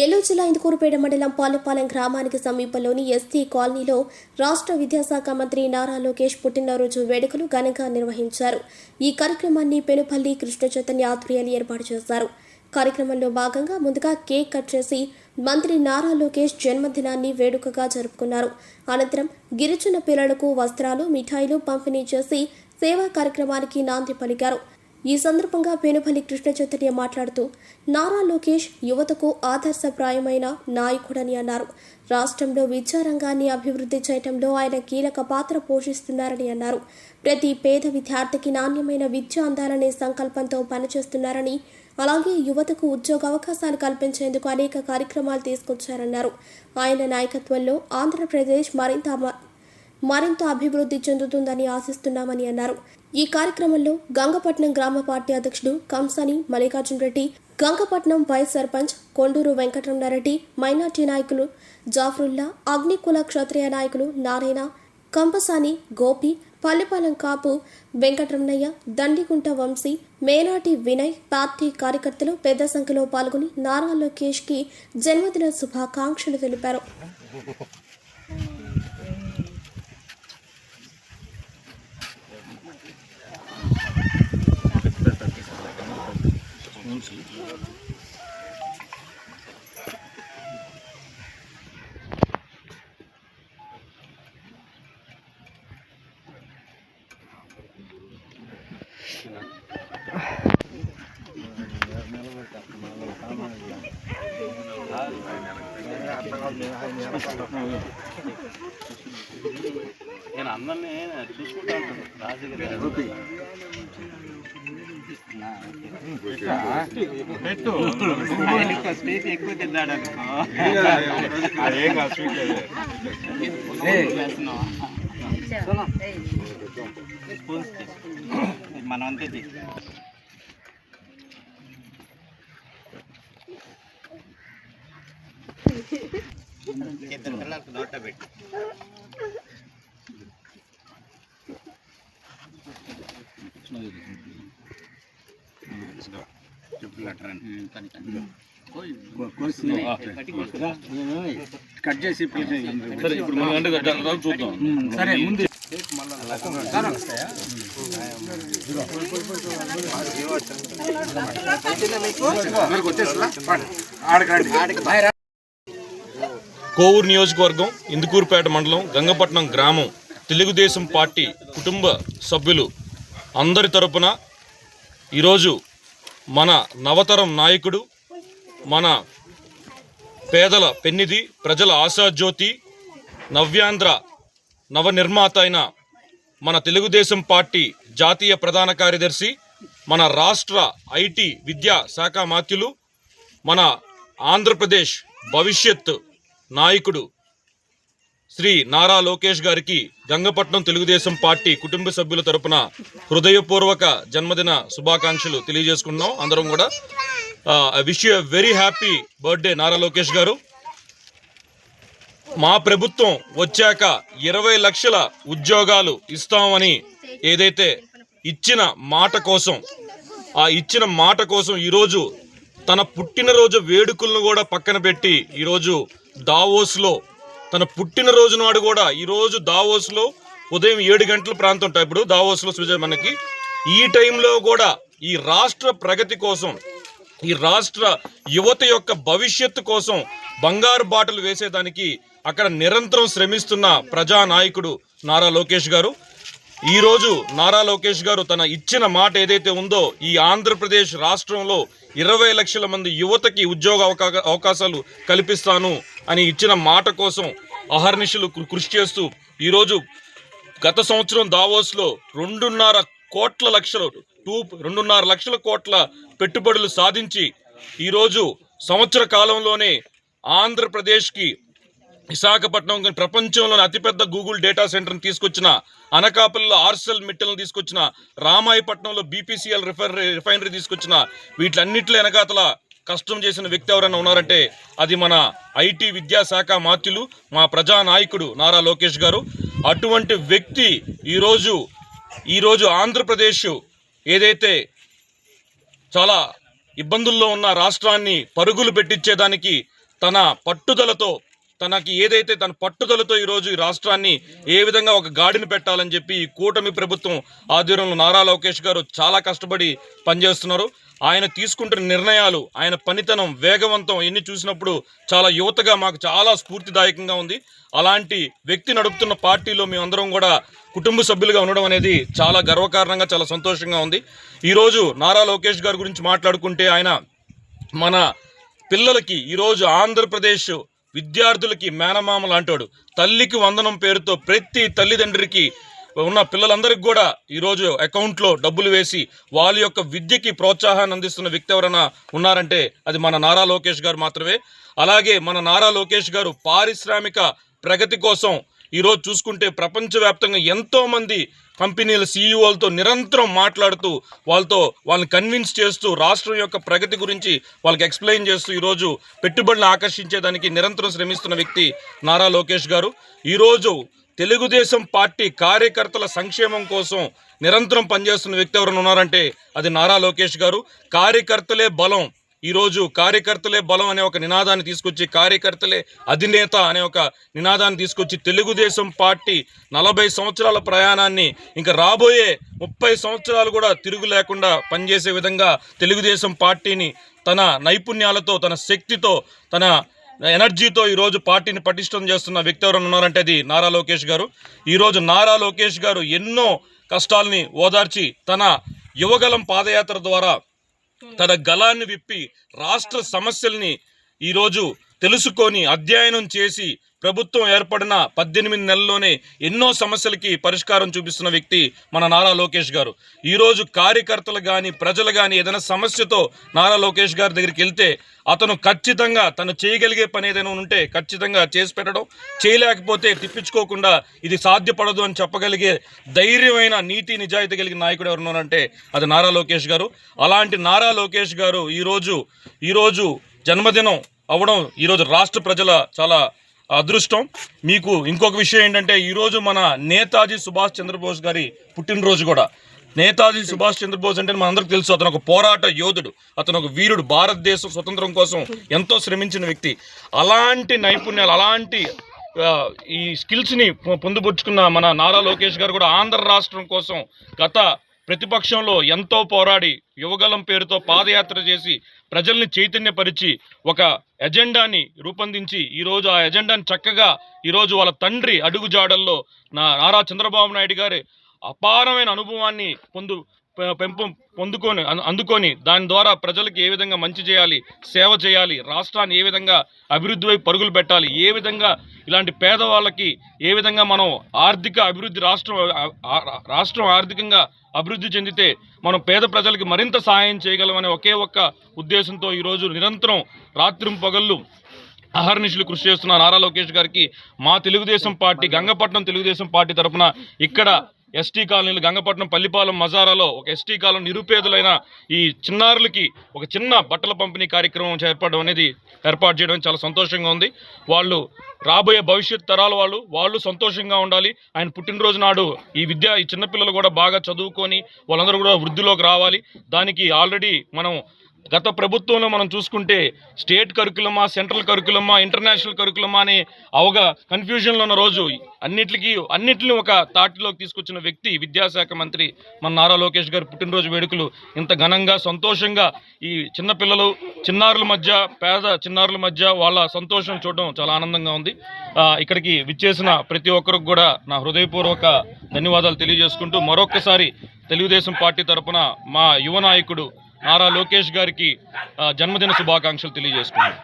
నెల్లూరు జిల్లా ఇందుకూరుపేట మండలం పాలపాలెం గ్రామానికి సమీపంలోని ఎస్టీ కాలనీలో రాష్ట్ర విద్యాశాఖ మంత్రి నారా లోకేష్ పుట్టినరోజు వేడుకలు ఘనంగా నిర్వహించారు. ఈ కార్యక్రమాన్ని పెనుపల్లి కృష్ణ చైతన్య ఆధ్వర్యాలు ఏర్పాటు చేశారు. కార్యక్రమంలో భాగంగా ముందుగా కేక్ కట్ చేసి మంత్రి నారా లోకేష్ జన్మదినాన్ని వేడుకగా జరుపుకున్నారు. అనంతరం గిరిజన పిల్లలకు వస్త్రాలు మిఠాయిలు పంపిణీ చేసి సేవా కార్యక్రమానికి నాంది పలికారు. ఈ సందర్భంగా వేణుపల్లి కృష్ణ చైతన్య మాట్లాడుతూ నారా లోకేష్ యువతకు ఆదర్శప్రాయమైన నాయకుడని అన్నారు. రాష్ట్రంలో విద్యారంగాన్ని అభివృద్ధి చేయడంలో ఆయన కీలక పాత్ర పోషిస్తున్నారని అన్నారు. ప్రతి పేద విద్యార్థికి నాణ్యమైన విద్య అందాలనే సంకల్పంతో పనిచేస్తున్నారని అలాగే యువతకు ఉద్యోగ అవకాశాలు కల్పించేందుకు అనేక కార్యక్రమాలు తీసుకొచ్చారన్నారు. ఆయన నాయకత్వంలో ఆంధ్రప్రదేశ్ మరింత మరింత అభివృద్ధి చెందుతుందని ఆశిస్తున్నామని అన్నారు. ఈ కార్యక్రమంలో గంగపట్నం గ్రామ పార్టీ అధ్యక్షుడు కంసాని మల్లికార్జున్ రెడ్డి గంగపట్నం వైస్ సర్పంచ్ కొండూరు వెంకటరమణారెడ్డి మైనార్టీ నాయకులు జాఫరుల్లా అగ్నికుల క్షత్రియ నాయకులు నారాయణ కంపసాని గోపి పల్లెపాలెం కాపు వెంకటరమణయ్య దండిగుంట వంశీ మేనాటి వినయ్ పార్టీ కార్యకర్తలు పెద్ద సంఖ్యలో పాల్గొని నారా లోకేష్కి జన్మదిన శుభాకాంక్షలు తెలిపారు. నేను అందరినీ చూసుకుంటా ఉంటాను రాజుగారు స్వీట్ ఎక్కువ తిన్నాడు అనుకో మనం అంతే తీసుకో. ఇద్దరు పిల్లలకు నోట పెట్టి. కట్ చేసి సరే ఇప్పుడు మన అంటే చూద్దాం. సరే ముందు. కోవూరు నియోజకవర్గం ఇందుకూరుపేట మండలం గంగపట్నం గ్రామం తెలుగుదేశం పార్టీ కుటుంబ సభ్యులు అందరి తరపున ఈరోజు మన నవతరం నాయకుడు మన పేదల పెన్నిది ప్రజల ఆశాజ్యోతి నవ్యాంధ్ర నవనిర్మాత అయిన మన తెలుగుదేశం పార్టీ జాతీయ ప్రధాన కార్యదర్శి మన రాష్ట్ర ఐటీ విద్యా శాఖ మాత్యులు మన ఆంధ్రప్రదేశ్ భవిష్యత్ నాయకుడు శ్రీ నారా లోకేష్ గారికి గంగపట్నం తెలుగుదేశం పార్టీ కుటుంబ సభ్యుల తరపున హృదయపూర్వక జన్మదిన శుభాకాంక్షలు తెలియజేసుకున్నాం అందరం కూడా wish you very happy birthday Nara Lokesh garu. మా ప్రభుత్వం వచ్చాక ఇరవై లక్షల ఉద్యోగాలు ఇస్తామని ఏదైతే ఇచ్చిన మాట కోసం ఆ ఇచ్చిన మాట కోసం ఈరోజు తన పుట్టినరోజు వేడుకలను కూడా పక్కన పెట్టి ఈరోజు దావోస్లో తన పుట్టినరోజు నాడు కూడా ఈరోజు దావోస్లో ఉదయం ఏడు గంటల ప్రాంతం ఉంటాయి. ఇప్పుడు దావోస్లో స్విజర్ మనకి ఈ టైంలో కూడా ఈ రాష్ట్ర ప్రగతి కోసం ఈ రాష్ట్ర యువత యొక్క భవిష్యత్తు కోసం బంగారు బాటలు వేసేదానికి అక్కడ నిరంతరం శ్రమిస్తున్న ప్రజానాయకుడు నారా లోకేష్ గారు. ఈరోజు నారా లోకేష్ గారు తన ఇచ్చిన మాట ఏదైతే ఉందో ఈ ఆంధ్రప్రదేశ్ రాష్ట్రంలో ఇరవై లక్షల మంది యువతకి ఉద్యోగ అవకా- అవకాశాలు కల్పిస్తాను అని ఇచ్చిన మాట కోసం అహర్నిశలు కృ- కృషి చేస్తూ ఈరోజు గత సంవత్సరం దావోస్లో రెండున్నర కోట్ల లక్షలు టూ రెండున్నర లక్షల కోట్ల పెట్టుబడులు సాధించి ఈరోజు సంవత్సర కాలంలోనే ఆంధ్రప్రదేశ్కి విశాఖపట్నం కానీ ప్రపంచంలోని అతిపెద్ద గూగుల్ డేటా సెంటర్ని తీసుకొచ్చిన అనకాపల్లిలో ఆర్సెల్ మిట్టల్ని తీసుకొచ్చిన రామాయపట్నంలో బీపీసీఎల్ రిఫైన రిఫైనరీ తీసుకొచ్చిన వీటిలన్నింటిలో వెనకాతల కష్టం చేసిన వ్యక్తి ఎవరైనా ఉన్నారంటే అది మన ఐటీ విద్యాశాఖ మాత్యులు మా ప్రజా నాయకుడు నారా లోకేష్ గారు. అటువంటి వ్యక్తి ఈరోజు ఈరోజు ఆంధ్రప్రదేశ్ ఏదైతే చాలా ఇబ్బందుల్లో ఉన్న రాష్ట్రాన్ని పరుగులు పెట్టించేదానికి తన పట్టుదలతో తనకి ఏదైతే తన పట్టుదలతో ఈరోజు ఈ రాష్ట్రాన్ని ఏ విధంగా ఒక గాడిని పెట్టాలని చెప్పి ఈ కూటమి ప్రభుత్వం ఆధ్వర్యంలో నారా లోకేష్ గారు చాలా కష్టపడి పనిచేస్తున్నారు. ఆయన తీసుకుంటున్న నిర్ణయాలు ఆయన పనితనం వేగవంతం ఎన్ని చూసినప్పుడు చాలా యువతగా మాకు చాలా స్ఫూర్తిదాయకంగా ఉంది. అలాంటి వ్యక్తి నడుపుతున్న పార్టీలో మేమందరం కూడా కుటుంబ సభ్యులుగా ఉండడం అనేది చాలా గర్వకారణంగా చాలా సంతోషంగా ఉంది. ఈరోజు నారా లోకేష్ గారి గురించి మాట్లాడుకుంటే ఆయన మన పిల్లలకి ఈరోజు ఆంధ్రప్రదేశ్ విద్యార్థులకి మేనమామ లాంటాడు. తల్లికి వందనం పేరుతో ప్రతి తల్లిదండ్రికి ఉన్న పిల్లలందరికీ కూడా ఈరోజు అకౌంట్లో డబ్బులు వేసి వాళ్ళ యొక్క విద్యకి ప్రోత్సాహాన్ని అందిస్తున్న వ్యక్తి ఎవరైనా ఉన్నారంటే అది మన నారా లోకేష్ గారు మాత్రమే. అలాగే మన నారా లోకేష్ గారు పారిశ్రామిక ప్రగతి కోసం ఈరోజు చూసుకుంటే ప్రపంచవ్యాప్తంగా ఎంతోమంది కంపెనీల సీఈఓలతో నిరంతరం మాట్లాడుతూ వాళ్ళతో వాళ్ళని కన్విన్స్ చేస్తూ రాష్ట్రం యొక్క ప్రగతి గురించి వాళ్ళకి ఎక్స్ప్లెయిన్ చేస్తూ ఈరోజు పెట్టుబడులను ఆకర్షించేదానికి నిరంతరం శ్రమిస్తున్న వ్యక్తి నారా లోకేష్ గారు. ఈరోజు తెలుగుదేశం పార్టీ కార్యకర్తల సంక్షేమం కోసం నిరంతరం పనిచేస్తున్న వ్యక్తి ఎవరైనా ఉన్నారంటే అది నారా లోకేష్ గారు. కార్యకర్తలే బలం. ఈరోజు కార్యకర్తలే బలం అనే ఒక నినాదాన్ని తీసుకొచ్చి కార్యకర్తలే అధినేత అనే ఒక నినాదాన్ని తీసుకొచ్చి తెలుగుదేశం పార్టీ నలభై సంవత్సరాల ప్రయాణాన్ని ఇంకా రాబోయే ముప్పై సంవత్సరాలు కూడా తిరుగు లేకుండా పనిచేసే విధంగా తెలుగుదేశం పార్టీని తన నైపుణ్యాలతో తన శక్తితో తన ఎనర్జీతో ఈరోజు పార్టీని పటిష్టం చేస్తున్న వ్యక్తి ఎవరైనా ఉన్నారంటే అది నారా లోకేష్ గారు. ఈరోజు నారా లోకేష్ గారు ఎన్నో కష్టాల్ని ఓదార్చి తన యువగలం పాదయాత్ర ద్వారా తన గలాన్ని విప్పి రాష్ట్ర సమస్యల్ని ఈరోజు తెలుసుకొని అధ్యయనం చేసి ప్రభుత్వం ఏర్పడిన పద్దెనిమిది నెలల్లోనే ఎన్నో సమస్యలకి పరిష్కారం చూపిస్తున్న వ్యక్తి మన నారా లోకేష్ గారు. ఈరోజు కార్యకర్తలు కానీ ప్రజలు కానీ ఏదైనా సమస్యతో నారా లోకేష్ గారి దగ్గరికి వెళ్తే అతను ఖచ్చితంగా తను చేయగలిగే పని ఏదైనా ఉంటే ఖచ్చితంగా చేసి పెట్టడం చేయలేకపోతే తిప్పించుకోకుండా ఇది సాధ్యపడదు అని చెప్పగలిగే ధైర్యమైన నీతి నిజాయితీ కలిగిన నాయకుడు ఎవరున్నారంటే అది నారా లోకేష్ గారు. అలాంటి నారా లోకేష్ గారు ఈరోజు ఈరోజు జన్మదినం అవడం ఈరోజు రాష్ట్ర ప్రజల చాలా అదృష్టం. మీకు ఇంకొక విషయం ఏంటంటే ఈరోజు మన నేతాజీ సుభాష్ చంద్రబోస్ గారి పుట్టినరోజు కూడా. నేతాజీ సుభాష్ చంద్రబోస్ అంటే మనందరికి తెలుసు అతను ఒక పోరాట యోధుడు. అతను ఒక వీరుడు. భారతదేశం స్వతంత్రం కోసం ఎంతో శ్రమించిన వ్యక్తి. అలాంటి నైపుణ్యాలు అలాంటి ఈ స్కిల్స్ని పొందుపరుచుకున్న మన నారా లోకేష్ గారు కూడా ఆంధ్ర రాష్ట్రం కోసం గత ప్రతిపక్షంలో ఎంతో పోరాడి యువగలం పేరుతో పాదయాత్ర చేసి ప్రజల్ని చైతన్యపరిచి ఒక ఎజెండాని రూపొందించి ఈరోజు ఆ ఎజెండాని చక్కగా ఈరోజు వాళ్ళ తండ్రి అడుగుజాడల్లో నా నారా చంద్రబాబు నాయుడు గారి అపారమైన అనుభవాన్ని పొందు పెంపు పొందుకొని అందుకొని దాని ద్వారా ప్రజలకు ఏ విధంగా మంచి చేయాలి సేవ చేయాలి రాష్ట్రాన్ని ఏ విధంగా అభివృద్ధి వైపు పరుగులు పెట్టాలి ఏ విధంగా ఇలాంటి పేదవాళ్ళకి ఏ విధంగా మనం ఆర్థిక అభివృద్ధి రాష్ట్రం రాష్ట్రం ఆర్థికంగా అభివృద్ధి చెందితే మనం పేద ప్రజలకి మరింత సహాయం చేయగలమనే ఒకే ఒక్క ఉద్దేశంతో ఈరోజు నిరంతరం రాత్రి పగళ్ళు అహర్నిశలు కృషి చేస్తున్న నారా లోకేష్ గారికి మా తెలుగుదేశం పార్టీ గంగపట్నం తెలుగుదేశం పార్టీ తరపున ఇక్కడ ఎస్టీ కాలనీలు గంగపట్నం పల్లిపాలెం మజారాలో ఒక ఎస్టీ కాలనీ నిరుపేదలైన ఈ చిన్నారులకి ఒక చిన్న బట్టల పంపిణీ కార్యక్రమం ఏర్పడడం అనేది ఏర్పాటు చేయడం చాలా సంతోషంగా ఉంది. వాళ్ళు రాబోయే భవిష్యత్ తరాల వాళ్ళు వాళ్ళు సంతోషంగా ఉండాలి. ఆయన పుట్టినరోజు నాడు ఈ విద్య ఈ చిన్నపిల్లలు కూడా బాగా చదువుకొని వాళ్ళందరూ కూడా వృద్ధిలోకి రావాలి. దానికి ఆల్రెడీ మనం గత ప్రభుత్వంలో మనం చూసుకుంటే స్టేట్ కరికులమా సెంట్రల్ కరికులమా ఇంటర్నేషనల్ కరికులమా అనే అవగా కన్ఫ్యూజన్లో ఉన్న రోజు అన్నిటికీ అన్నిటిని ఒక తాటిలోకి తీసుకొచ్చిన వ్యక్తి విద్యాశాఖ మంత్రి మన నారా లోకేష్ గారి పుట్టినరోజు వేడుకలు ఇంత ఘనంగా సంతోషంగా ఈ చిన్నపిల్లలు చిన్నారుల మధ్య పేద చిన్నారుల మధ్య వాళ్ళ సంతోషం చూడడం చాలా ఆనందంగా ఉంది. ఇక్కడికి విచ్చేసిన ప్రతి ఒక్కరికి కూడా నా హృదయపూర్వక ధన్యవాదాలు తెలియజేసుకుంటూ మరొక్కసారి తెలుగుదేశం పార్టీ తరపున మా యువ నాయకుడు నారా లోకేష్ గారికి ఆ, జన్మదిన శుభాకాంక్షలు తెలియజేసుకున్నాను